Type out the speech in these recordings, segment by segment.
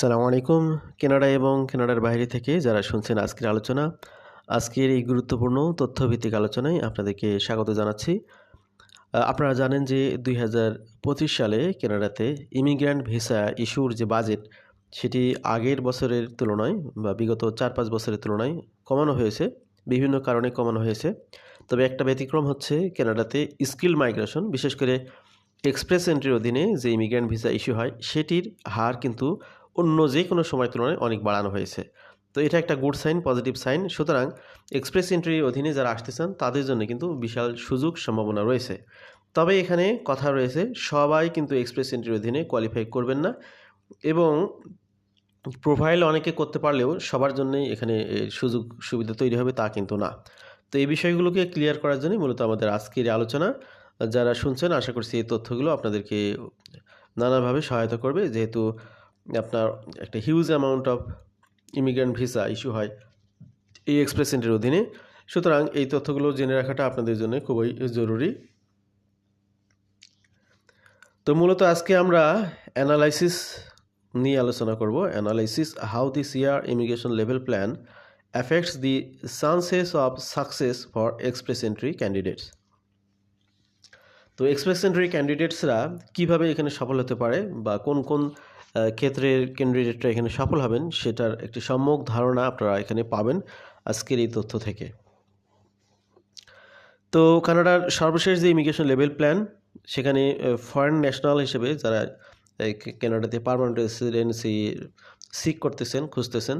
সালামু আলাইকুম, কানাডা এবং কানাডার বাইরে থেকে যারা শুনছেন আজকের আলোচনা। আজকের এই গুরুত্বপূর্ণ তথ্যভিত্তিক আলোচনায় আপনাদেরকে স্বাগত জানাচ্ছি। আপনারা জানেন যে দুই হাজার পঁচিশ সালে কানাডাতে ইমিগ্র্যান্ট ভিসা ইস্যুর যে বাজেট, সেটি আগের বছরের তুলনায় বা বিগত চার পাঁচ বছরের তুলনায় কমানো হয়েছে, বিভিন্ন কারণে কমানো হয়েছে। তবে একটা ব্যতিক্রম হচ্ছে কানাডাতে স্কিল মাইগ্রেশন, বিশেষ করে এক্সপ্রেস এন্ট্রির অধীনে যে ইমিগ্র্যান্ট ভিসা ইস্যু হয়, সেটির হার কিন্তু অন্য যে কোনো সময় তুলনায় অনেক বাড়ানো হয়েছে। তো এটা একটা গুড সাইন পজিটিভ সাইন সুতরাং এক্সপ্রেস এন্ট্রির অধীনে যারা আসতে চান, তাদের জন্য কিন্তু বিশাল সুযোগ সম্ভাবনা রয়েছে। তবে এখানে কথা রয়েছে, সবাই কিন্তু এক্সপ্রেস এন্ট্রির অধীনে কোয়ালিফাই করবেন না এবং প্রোফাইল অনেকে করতে পারলেও সবার জন্যই এখানে সুযোগ সুবিধা তৈরি হবে তা কিন্তু না। তো এই বিষয়গুলোকে ক্লিয়ার করার জন্যই মূলত আমাদের আজকের আলোচনা। যারা শুনছেন, আশা করছি এই তথ্যগুলো আপনাদেরকে নানাভাবে সহায়তা করবে। যেহেতু আপনার একটা huge amount of immigrant visa issue হয় এই এক্সপ্রেস এন্ট্রির অধীনে। সুতরাং এই তথ্যগুলো জেনে রাখাটা আপনাদের জন্য খুবই জরুরি। তো মূলত আজকে আমরা অ্যানালাইসিস নিয়ে আলোচনা করব। Analysis how this year immigration level plan affects the chances of success for express entry candidates তো এক্সপ্রেস এন্ট্রি ক্যান্ডিডেটসরা কীভাবে এখানে সফল হতে পারে বা কোন কোন ক্ষেত্রের ক্যান্ডিডেটরা এখানে সফল হবেন, সেটার একটি সম্যক ধারণা আপনারা এখানে পাবেন আজকের এই তথ্য থেকে। তো কানাডার সর্বশেষ যে ইমিগ্রেশন লেভেল প্ল্যান, সেখানে ফরেন ন্যাশনাল হিসেবে যারা কানাডাতে পারমানেন্ট রেসিডেন্সি সিক করতেছেন, খুঁজতেছেন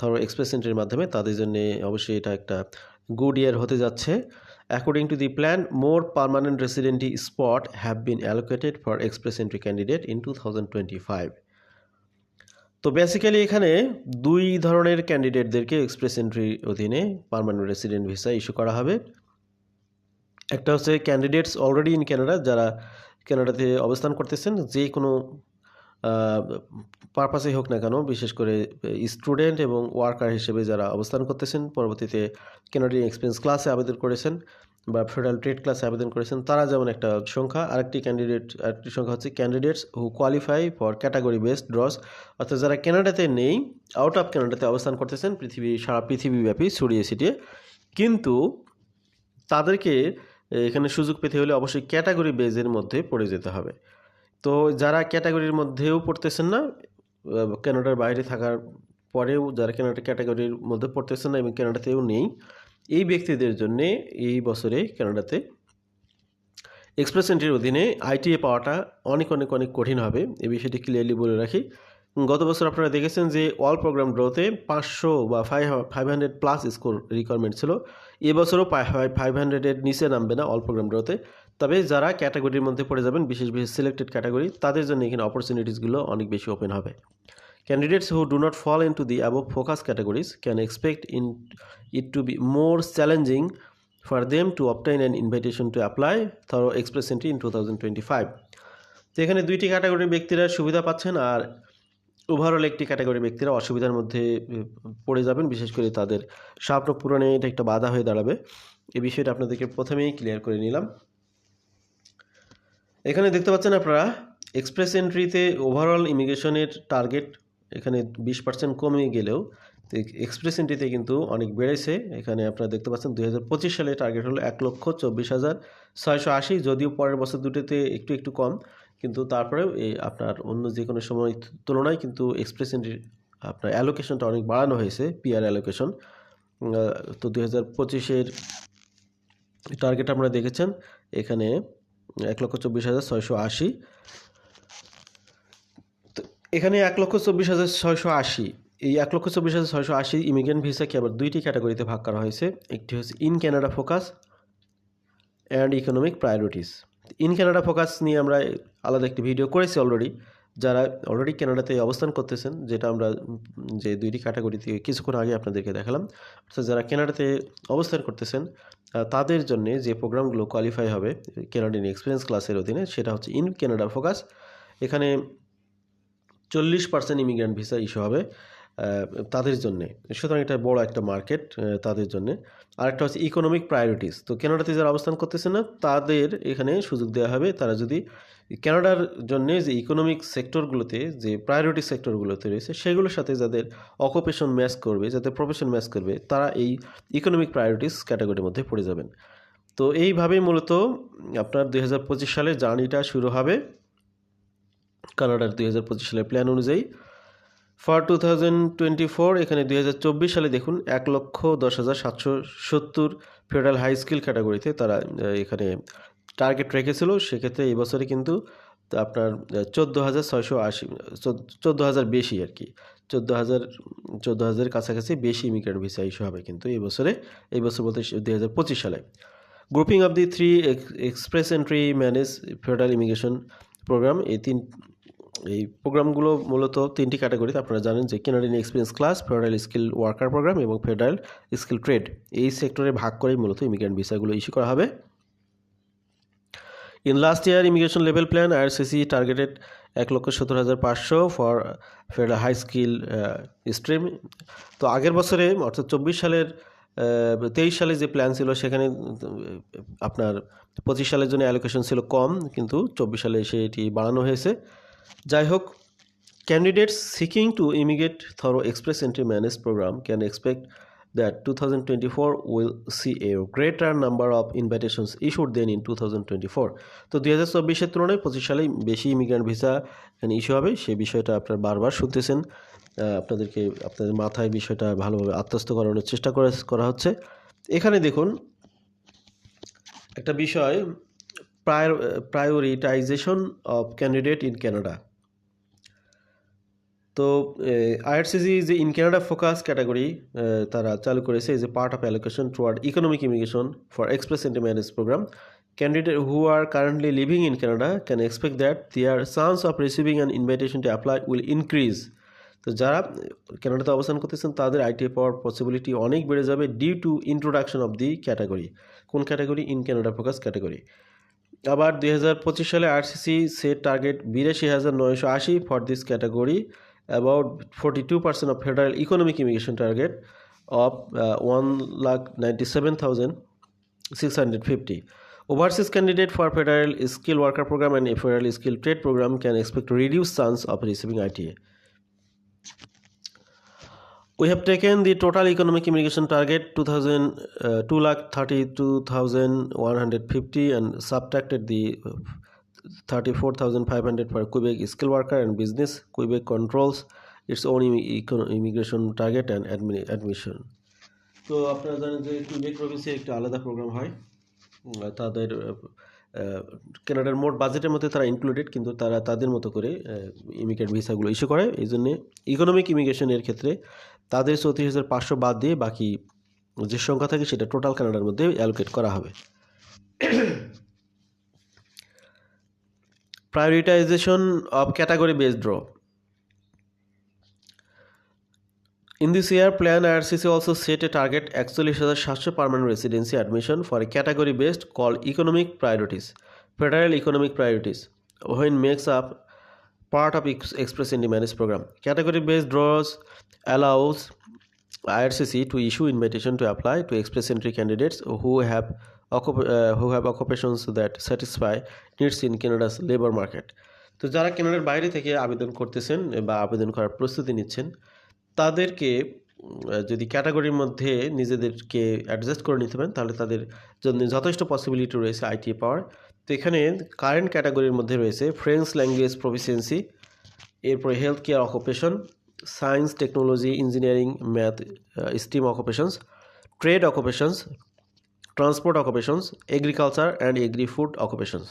ধরো এক্সপ্রেস এন্ট্রির মাধ্যমে, তাদের জন্য অবশ্যই এটা একটা গুড ইয়ার হতে যাচ্ছে। Plan more permanent residency spot have been allocated for express entry candidate in two thousand twenty five তো বেসিক্যালি এখানে দুই ধরনের ক্যান্ডিডেটদেরকে এক্সপ্রেস এন্ট্রির অধীনে পারমানেন্ট রেসিডেন্ট ভিসা ইস্যু করা হবে। একটা হচ্ছে ক্যান্ডিডেটস অলরেডি ইন কানাডা যারা ক্যানাডাতে অবস্থান করতেছেন যে কোনো পারপাসেই হোক না কেন, বিশেষ করে স্টুডেন্ট এবং ওয়ার্কার হিসেবে যারা অবস্থান করতেছেন, পরবর্তীতে কেনাডিয়ান এক্সপিরিয়েন্স ক্লাসে আবেদন করেছেন বা ফেডারেল ট্রেড ক্লাসে আবেদন করেছেন, তারা যেমন একটা সংখ্যা, আরেকটি ক্যান্ডিডেট আরেকটি সংখ্যা হচ্ছে candidates who qualify for category based draws অর্থাৎ যারা কানাডাতে নেই আউট অফ কানাডাতে অবস্থান করতেছেন, পৃথিবী, সারা পৃথিবীব্যাপী, ছড়িয়ে ছিটিয়ে। কিন্তু তাদেরকে, এখানে সুযোগ পেতে হলে অবশ্যই ক্যাটাগরি বেজের মধ্যে পড়ে যেতে হবে। তো যারা ক্যাটাগরির মধ্যেও পড়তেছেন না আহ, কানাডার বাইরে থাকার পরেও যারা ক্যানাডা ক্যাটাগরির মধ্যে পড়তেছেন না এবং কানাডাতেও নেই এই ব্যক্তিদের জন্যে এই বছরে কানাডাতে এক্সপ্রেস এন্ট্রির অধীনে আইটিএ পাওয়াটা অনেক অনেক অনেক কঠিন হবে। এই বিষয়টি ক্লিয়ারলি বলে রাখি। গত বছর আপনারা দেখেছেন যে অল প্রোগ্রাম ড্রোতে পাঁচশো বা five five hundred plus score requirement ছিল। এবছরও ফাইভ হান্ড্রেডের নিচে নামবে না অল প্রোগ্রাম ড্রোতে তবে যারা ক্যাটাগরির মধ্যে পড়ে যাবেন, বিশেষ বিশেষ সিলেক্টেড ক্যাটাগরি তাদের জন্য এখানে অপরচুনিটিসগুলো অনেক বেশি ওপেন হবে। Candidates who do not fall into the above focus categories can expect in it to be more challenging for them to obtain an invitation to apply through express entry in two thousand twenty five তো এখানে দুইটি ক্যাটাগরির ব্যক্তিরা সুবিধা পাচ্ছেন আর overall একটি ক্যাটাগরির ব্যক্তিরা অসুবিধার মধ্যে পড়ে যাবেন, বিশেষ করে তাদের স্বপ্ন পূরণে এটা একটা বাধা হয়ে দাঁড়াবে। এই বিষয়টা আপনাদেরকে প্রথমেই ক্লিয়ার করে নিলাম। এখানে দেখতে পাচ্ছেন আপনারা এক্সপ্রেস এন্ট্রিতে ওভারঅল ইমিগ্রেশনের টার্গেট এখানে বিশ পার্সেন্ট কমে গেলেও এক্সপ্রেস এন্ট্রিতে কিন্তু অনেক বেড়েছে। এখানে আপনারা দেখতে পাচ্ছেন দুই হাজার পঁচিশ সালে টার্গেট হলো এক লক্ষ চব্বিশ হাজার ছয়শো আশি, যদিও পরের বছর দুটোতে একটু একটু কম। কিন্তু তারপরেও এই আপনার অন্য যে কোনো সময় তুলনায় কিন্তু এক্সপ্রেস এন্ট্রির আপনার অ্যালোকেশনটা অনেক বাড়ানো হয়েছে পিআর অ্যালোকেশন তো দুই হাজার পঁচিশের টার্গেট আপনারা দেখেছেন। এখানে এক লক্ষ চব্বিশ হাজার ছয়শো আশি। তো এখানে এক লক্ষ চব্বিশ হাজার ছয়শো আশি। এই এক লক্ষ চব্বিশ হাজার ছয়শো আশি ইমিগ্রেন্ট ভিসাকে আবার দুইটি ক্যাটাগরিতে ভাগ করা হয়েছে? একটি হচ্ছে in Canada focus and economic priorities. In Canada focus নিয়ে আমরা আলাদা একটি ভিডিও করেছি অলরেডি। যারা অলরেডি কানাডাতে অবস্থান করতেছেন, যেটা আমরা, যে দুইটি ক্যাটাগরিতে কিছুক্ষণ আগে আপনাদেরকে দেখালাম, অর্থাৎ যারা কানাডাতে অবস্থান করতেছেন তাদের জন্য যে প্রোগ্রামগুলো কোয়ালিফাই হবে কানাডিয়ান এক্সপিরিয়েন্স ক্লাসের অধীনে, সেটা হচ্ছে ইন কানাডা ফোকাস এখানে চল্লিশ পার্সেন্ট ইমিগ্রেন্ট ভিসা ইস্যু হবে তাদের জন্যে। সুতরাং এটা বড় একটা মার্কেট তাদের জন্যে। আরেকটা হচ্ছে ইকোনমিক প্রায়োরিটিস তো কানাডাতে যারা অবস্থান করতেছে না, তাদের এখানে সুযোগ দেওয়া হবে। তারা যদি কানাডার জন্য যে ইকোনমিক সেক্টরগুলোতে যে প্রায়োরিটি সেক্টরগুলোতে রয়েছে, সেগুলোর সাথে যাদের অকুপেশন ম্যাচ করবে, যাদের প্রফেশন ম্যাচ করবে, তারা এই ইকোনমিক প্রায়োরিটিস ক্যাটাগরির মধ্যে পড়ে যাবেন। তো এইভাবেই মূলত আপনার দুই হাজার পঁচিশ সালে জার্নিটা শুরু হবে। কানাডার দুই হাজার পঁচিশ সালের প্ল্যান অনুযায়ী। ফর টু এখানে দুই হাজার চব্বিশ সালে দেখুন এক লক্ষ দশ হাজার সাতশো সত্তর ফেডারেল হাই স্কিল ক্যাটাগরিতে তারা এখানে টার্গেট রেখেছিল, সেক্ষেত্রে এই বছরে কিন্তু আপনার চোদ্দ হাজার ছয়শো আশি, চোদ্দ হাজার বেশি আর কি। চোদ্দ হাজার, চোদ্দ হাজারের কাছাকাছি বেশি ইমিগ্রেন্ট ভিসা ইস্যু হবে কিন্তু এই বছরে, এই বছর বলতে দুই হাজার পঁচিশ সালে। Grouping of the three express entry manage federal immigration program এই তিন, এই প্রোগ্রামগুলো মূলত তিনটি ক্যাটাগরিতে আপনারা জানেন যে Canadian experience class federal skill worker program এবং ফেডারেল স্কিল ট্রেড এই সেক্টরে ভাগ করেই মূলত ইমিগ্রেন্ট ভিসাগুলো ইস্যু করা হবে। In last year immigration level plan IRCC targeted এক লক্ষ সত্তর হাজার পাঁচশো for federal high skill stream তো আগের বছরে, অর্থাৎ চব্বিশ সালের তেইশ সালে যে প্ল্যান ছিল, সেখানে আপনার পঁচিশ সালের জন্য অ্যালোকেশন ছিল কম, কিন্তু চব্বিশ সালে এসে এটি বাড়ানো হয়েছে। যাই হোক candidates seeking to immigrate through express entry manage program can expect that 2024 will see a greater number of invitations issued than in 2024 তো দুই হাজার চব্বিশের তুলনায় পঁচিশ সালে বেশি ইমিগ্রেন্ট ভিসা এখানে ইস্যু হবে। সেই বিষয়টা আপনারা বারবার শুনতেছেন। আপনাদেরকে, আপনাদের মাথায় বিষয়টা ভালোভাবে আত্মস্থ করানোর চেষ্টা করে হচ্ছে। এখানে দেখুন, একটা বিষয় prioritization of candidate in Canada তো আইআরসিজি যে ইন কানাডা ফোকাস ক্যাটাগরি তারা চালু করেছে যে part of allocation toward economic immigration for express entry manage program candidate who are currently living in Canada can expect that their chance of receiving an invitation to apply will increase তো যারা কানাডাতে অবস্থান করতেছেন, তাদের ITA পাওয়ার possibility অনেক বেড়ে যাবে due to introduction of the category কোন category in Canada focus category আবার দুই হাজার পঁচিশ সালে আরসিসি সেট টার্গেট বিরাশি হাজার নয়শো আশি for this category about 42% of federal economic immigration target of uh, 1,97,650. Overseas candidate for federal skilled worker program and federal skilled trade program can expect reduced chance of receiving ITA. We have taken the total economic immigration target 2000, uh, 2,32,150 and subtracted the 34,500 for Quebec skill worker and business. Quebec controls its own immigration target and admi- admission. তো আপনারা জানেন যে Quebec প্রভিন্সে একটা আলাদা programme হয় তাদের কানাডার মোট বাজেটের মধ্যে তারা ইনক্লুডেড কিন্তু তারা তাদের মতো করে ইমিগ্রেন্ট ভিসাগুলো ইস্যু করে এই জন্যে ইকোনমিক ইমিগ্রেশনের ক্ষেত্রে তাদের চৌত্রিশ হাজার পাঁচশো বাদ দিয়ে বাকি যে সংখ্যা থাকে সেটা টোটাল কানাডার মধ্যে অ্যালোকেট করা হবে prioritization of category based draw In this year, Plan IRCC also set a target actually Shastra permanent residency admission for a category based called economic priorities, federal economic priorities, when makes up part of Express India Managed program. Category based draws allows IRCC to issue invitation to apply to express entry candidates who have who have occupations that satisfy needs in Canada's labor market. তো যারা কানাডার বাইরে থেকে আবেদন করতেছেন বা আবেদন করার প্রস্তুতি নিচ্ছেন, তাদেরকে যদি ক্যাটাগরির মধ্যে নিজেদেরকে অ্যাডজাস্ট করে নিতে পারেন, তাহলে তাদের জন্য যথেষ্ট পসিবিলিটি রয়েছে আইটিএ পাওয়ার তো এখানে কারেন্ট ক্যাটাগরির মধ্যে রয়েছে ফ্রেঞ্চ ল্যাঙ্গুয়েজ প্রফিসিয়েন্সি এরপরে health care occupation science technology engineering math STEM occupations trade occupations transport occupations agriculture and agri food occupations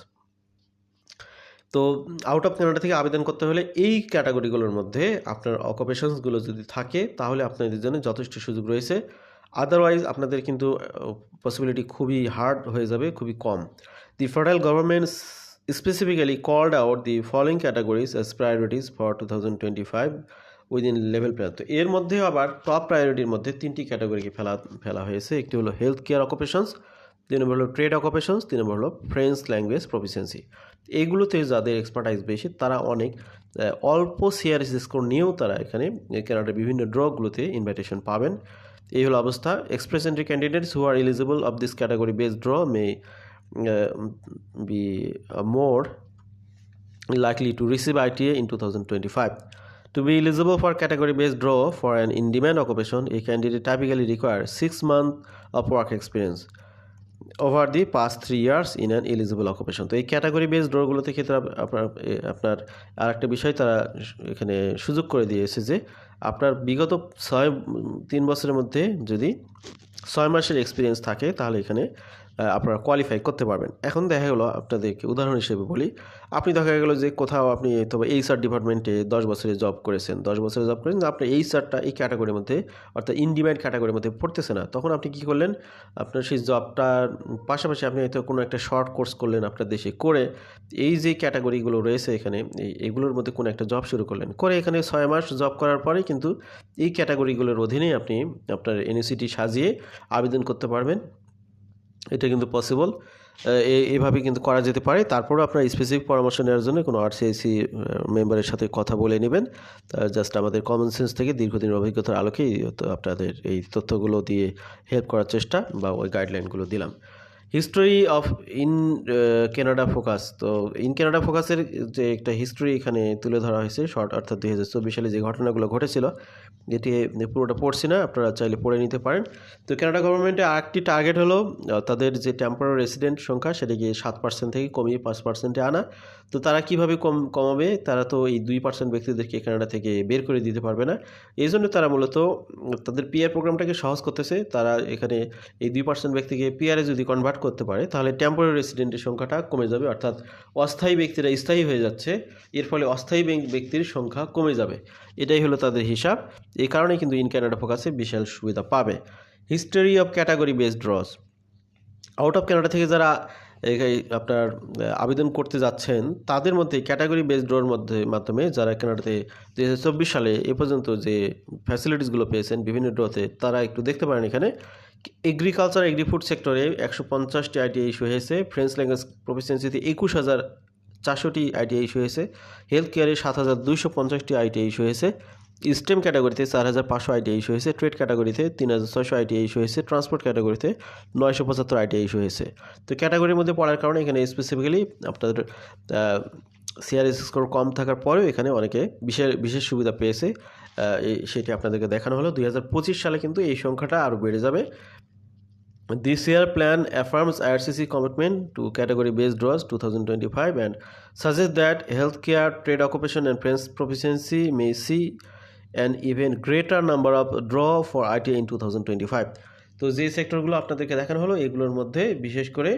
তো আউট অফ কানাডা থেকে আবেদন করতে হলে এই ক্যাটাগরিগুলোর মধ্যে আপনার অকুপেশনসগুলো যদি থাকে, তাহলে আপনাদের জন্য যথেষ্ট সুযোগ রয়েছে। আদারওয়াইজ আপনাদের কিন্তু পসিবিলিটি খুবই হার্ড হয়ে যাবে, খুবই কম। The federal government's specifically called out the following categories as priorities for two thousand twenty five within level plan তো এর মধ্যে আবার টপ প্রায়োরিটির মধ্যে তিনটি ক্যাটাগরিকে ফেলা ফেলা হয়েছে। একটি হলো হেলথ কেয়ার অকুপেশনস তিন নম্বর হলো ট্রেড অকুপেশনস তিন নম্বর হলো ফ্রেঞ্চ ল্যাঙ্গুয়েজ প্রফিসিয়েন্সি এইগুলোতে যাদের এক্সপার্টাইজ বেশি, তারা অনেক অল্প সিআরএস স্কোর নিয়েও তারা এখানে কানাডার বিভিন্ন ড্রগুলোতে ইনভাইটেশন পাবেন। এই হলো অবস্থা। Express entry candidates who are eligible of this category base draw may be more likely to likely to receive ITA in 2025. To be eligible for category based draw for an in demand occupation, a candidate typically requires six months of work experience over the past three years in an eligible occupation তো এই category base ড্রগুলোতে ক্ষেত্রে আপনার আপনার আর একটা বিষয় তারা এখানে সুযোগ করে দিয়েছে যে আপনার বিগত ছয় তিন বছরের মধ্যে যদি ছয় মাসের এক্সপিরিয়েন্স থাকে তাহলে এখানে আপনারা কোয়ালিফাই করতে পারবেন। এখন দেখা গেলো আপনাদেরকে উদাহরণ হিসেবে বলি। আপনি দেখা গেলো যে কোথাও আপনি তবে এইচআর ডিপার্টমেন্টে দশ বছরে জব করেছেন, দশ বছরে জব করেছেন আপনার এইচআরটা এই ক্যাটাগরির মধ্যে, অর্থাৎ ইনডিম্যান্ড ক্যাটাগরির মধ্যে পড়তেছে না। তখন আপনি কি করলেন? আপনার সেই জবটার পাশাপাশি আপনি হয়তো কোনো একটা শর্ট কোর্স করলেন আপনার দেশে করে, এই যে ক্যাটাগরিগুলো রয়েছে এখানে, এই, এগুলোর মধ্যে কোনো একটা জব শুরু করলেন। করে এখানে ছয় মাস জব করার পরে কিন্তু এই ক্যাটাগরিগুলোর অধীনেই আপনি আপনার এনএসিটি সাজিয়ে আবেদন করতে পারবেন। এটা কিন্তু পসিবল এইভাবে কিন্তু করা যেতে পারে। তারপরও আপনার স্পেসিফিক পরামর্শ নেওয়ার জন্য কোনো আরসিআইসি মেম্বারের সাথে কথা বলে নেবেন। জাস্ট আমাদের কমন সেন্স থেকে দীর্ঘদিনের অভিজ্ঞতার আলোকেই আপনাদের এই তথ্যগুলো দিয়ে হেল্প করার চেষ্টা বা ওই গাইডলাইনগুলো দিলাম। History of in Canada focus তো ইন কানাডা ফোকাসের যে একটা হিস্ট্রি এখানে তুলে ধরা হয়েছে শর্ট অর্থাৎ দুই হাজার চব্বিশ সালে যে ঘটনাগুলো ঘটেছিল, এটি পুরোটা পড়ছি না, আপনারা চাইলে পড়ে নিতে পারেন। তো কেনাডা গভর্নমেন্টের আরেকটি টার্গেট হলো তাদের যে টেম্পোরারি রেসিডেন্ট সংখ্যা সেটাকে সাত পার্সেন্ট থেকে কমিয়ে পাঁচ পার্সেন্টে আনা। তো তারা কীভাবে কম, কমাবে? তারা তো এই দুই পার্সেন্ট ব্যক্তিদেরকে কানাডা থেকে বের করে দিতে পারবে না। এই জন্য তারা মূলত তাদের পিআর প্রোগ্রামটাকে সহজ করতেছে। তারা এখানে এই দুই পার্সেন্ট ব্যক্তিকে পিআরে যদি কনভার্ট করতে পারে, তাহলে টেম্পোরারি রেসিডেন্টের সংখ্যাটা কমে যাবে। অর্থাৎ অস্থায়ী ব্যক্তিরা স্থায়ী হয়ে যাচ্ছে। এর ফলে অস্থায়ী ব্যক্তির সংখ্যা কমে যাবে। এটাই হলো তাদের হিসাব। এই কারণে কিন্তু ইন ক্যানাডা ফোকাসে বিশাল সুবিধা পাবে। History of category based draws out of Canada থেকে যারা আপনার আবেদন করতে যাচ্ছেন, তাদের মধ্যে ক্যাটাগরি বেসড ড্রোর মধ্যে, মাধ্যমে যারা কানাডাতে দুই চব্বিশ সালে এ পর্যন্ত যে ফ্যাসিলিটিসগুলো পেয়েছেন বিভিন্ন ড্রোতে তারা একটু দেখতে পারেন এখানে। এগ্রিকালচার এগ্রি ফুড সেক্টরে একশো পঞ্চাশটি আইটিআই ইস্যু হয়েছে ফ্রেঞ্চ ল্যাঙ্গুয়েজ প্রফিসিয়েন্সিতে একুশ হাজার চারশোটি আইটিআই ইস্যু হয়েছে হেলথ কেয়ারে সাত হাজার দুইশো পঞ্চাশটি আইটিআই ইস্যু হয়েছে স্টেম ক্যাটাগরিতে চার হাজার পাঁচশো আইটিআই ইস্যু হয়েছে ট্রেড ক্যাটাগরিতে তিন হাজার ছয়শো আইটিআই ইস্যু হয়েছে ট্রান্সপোর্ট ক্যাটাগরিতে নয়শো পঁচাত্তর আইটিআই ইস্যু হয়েছে। তো ক্যাটাগরির মধ্যে পড়ার কারণে এখানে স্পেসিফিক্যালি আপনাদের সিআরএস স্কোর কম থাকার পরেও এখানে অনেকে বিশেষ বিশেষ সুবিধা পেয়েছে। সেটি আপনাদেরকে দেখানো হলো। দুই হাজার পঁচিশ সালে কিন্তু এই সংখ্যাটা আরও বেড়ে যাবে। This year plan This year plan affirms IRCC commitment to category based draws 2025 and suggests that healthcare, trade occupation, and French proficiency may see an even greater number of draw for ITA in 2025. তো যে সেক্টরগুলো আপনাদেরকে দেখানো হলো, এগুলোর মধ্যে বিশেষ করে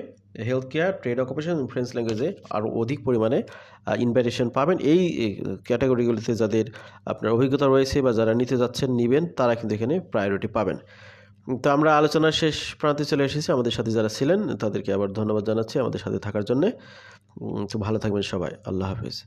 health care trade occupation French ল্যাঙ্গুয়েজে আরও অধিক পরিমাণে ইনভাইটেশন পাবেন। এই ক্যাটাগরিগুলিতে যাদের আপনার অভিজ্ঞতা রয়েছে বা যারা নিতে যাচ্ছেন, নেবেন, তারা কিন্তু এখানে প্রায়োরিটি পাবেন। তো আমরা আলোচনার শেষ প্রান্তে চলে এসেছি। আমাদের সাথে যারা ছিলেন, তাদেরকে আবার ধন্যবাদ জানাচ্ছি আমাদের সাথে থাকার জন্যে। তো ভালো থাকবেন সবাই। আল্লাহ হাফিজ।